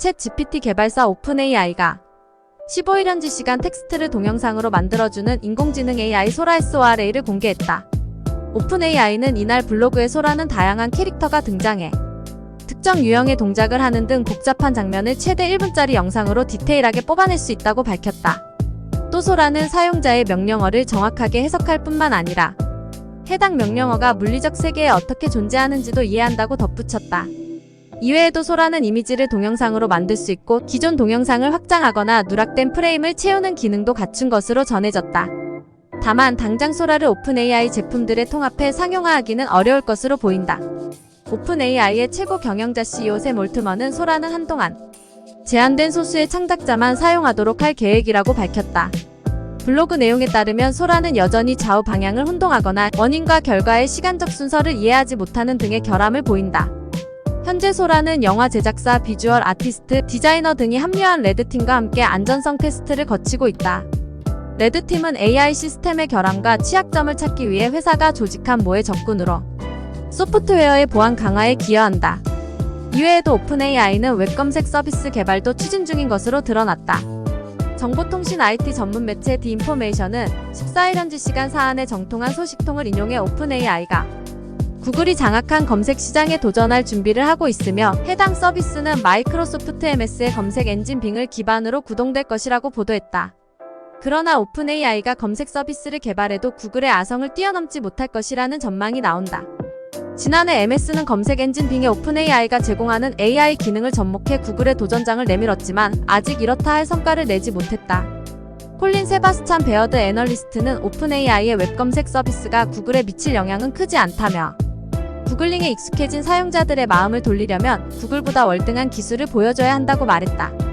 챗 GPT 개발사 오픈AI가 15일 현지 시간 텍스트를 동영상으로 만들어주는 인공지능 AI 소라 SORA를 공개했다. 오픈AI는 이날 블로그에 소라는 다양한 캐릭터가 등장해 특정 유형의 동작을 하는 등 복잡한 장면을 최대 1분짜리 영상으로 디테일하게 뽑아낼 수 있다고 밝혔다. 또 소라는 사용자의 명령어를 정확하게 해석할 뿐만 아니라 해당 명령어가 물리적 세계에 어떻게 존재하는지도 이해한다고 덧붙였다. 이외에도 소라는 이미지를 동영상으로 만들 수 있고 기존 동영상을 확장하거나 누락된 프레임을 채우는 기능도 갖춘 것으로 전해졌다. 다만 당장 소라를 오픈AI 제품들에 통합해 상용화하기는 어려울 것으로 보인다. 오픈AI의 최고 경영자 CEO 샘 올트먼은 소라는 한동안 제한된 소수의 창작자만 사용하도록 할 계획이라고 밝혔다. 블로그 내용에 따르면 소라는 여전히 좌우 방향을 혼동하거나 원인과 결과의 시간적 순서를 이해하지 못하는 등의 결함을 보인다. 현재 소라는 영화 제작사, 비주얼 아티스트, 디자이너 등이 합류한 레드팀과 함께 안전성 테스트를 거치고 있다. 레드팀은 AI 시스템의 결함과 취약점을 찾기 위해 회사가 조직한 모의 접근으로 소프트웨어의 보안 강화에 기여한다. 이외에도 오픈AI는 웹 검색 서비스 개발도 추진 중인 것으로 드러났다. 정보통신 IT 전문 매체 디인포메이션은 14일 현지 시간 사안의 정통한 소식통을 인용해 오픈AI가 구글이 장악한 검색 시장에 도전할 준비를 하고 있으며 해당 서비스는 마이크로소프트 MS의 검색 엔진 빙을 기반으로 구동될 것이라고 보도했다. 그러나 오픈AI가 검색 서비스를 개발해도 구글의 아성을 뛰어넘지 못할 것이라는 전망이 나온다. 지난해 MS는 검색 엔진 빙의 오픈AI가 제공하는 AI 기능을 접목해 구글의 도전장을 내밀었지만 아직 이렇다 할 성과를 내지 못했다. 콜린 세바스찬 베어드 애널리스트는 오픈AI의 웹 검색 서비스가 구글에 미칠 영향은 크지 않다며 구글링에 익숙해진 사용자들의 마음을 돌리려면 구글보다 월등한 기술을 보여줘야 한다고 말했다.